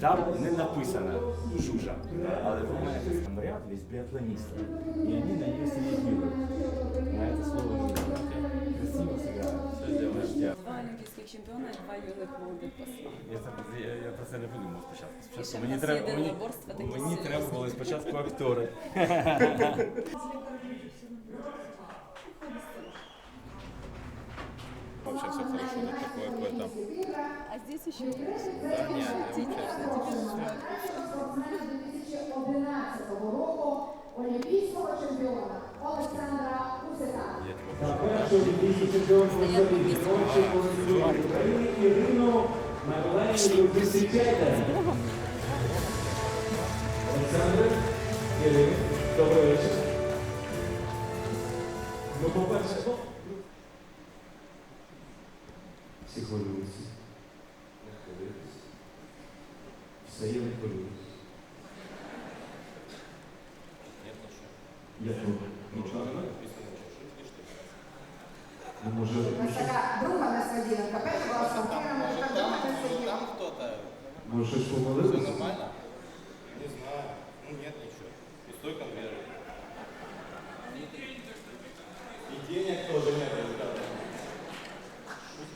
Там не написано жужа, але в мене говорят весь биатлонисты, и они на нее реагируют. На это слово жужа. Красиво сыграли, все сделаешь. Я, Два олімпійських чемпіона і два юних молодих посла. я, я, я про це не подумав спочатку. ще Спочатку в мені нас треба, є мені, єдиноборства такі мені серйозні. треба були спочатку актори. Вообще все хорошо, тут такое какое-то... а здесь еще. Да, нет, Типично, типично. 2011 року олімпійського чемпіона Олександра Усика. Та перший олімпійський чемпіон України Ірину Миколаївну зустрічайте. Олександр, Ірина, добрий вечір. Ну, по-перше, всі хвилюються. Все я не хвилююсь. Я тут нічого не маю. Ну, може, Ось така друга несподіванка. Перша була спортивна, може так друга несподіванка. Там кто-то. може щось Все помилилися? нормально? Не знаю. Ну нет ничего. Пустой конверт. И денег тоже нет, ребята.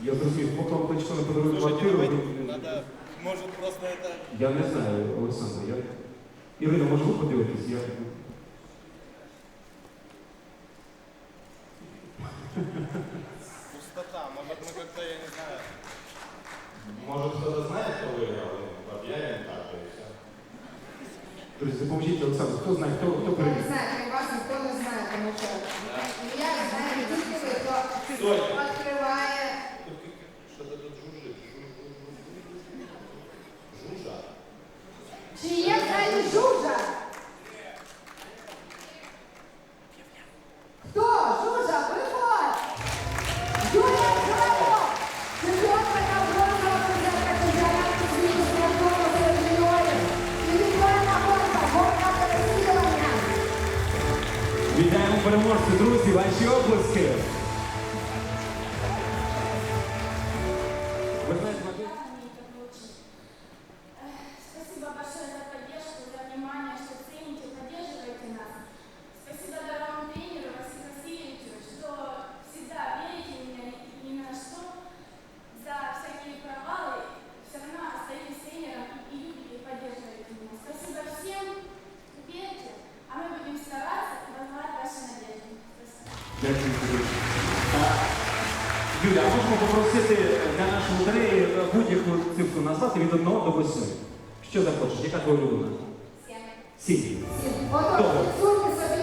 Я зрозумів, поки вам батько не подарує Слушайте, квартиру. давайте, ви- надо, может просто это... Я не знаю, Олександр. Я... Ірина, може ви подивитесь? Я... Пустота. Может мы как-то, я не знаю. Может кто-то знает, кто выиграл? Ну, Объявим так, и все. Друзі, допоможіть Олександру. Хто знає, хто, хто Ніхто не переміг? Вітаємо переможців, друзі, ваші оплески. Дякую Юля, а можемо попросити для нашої лотереї будь-яку цифру назвати від 1 до 8? Що захочеш? Яка твоя улюблена? Сім. Сім. Собі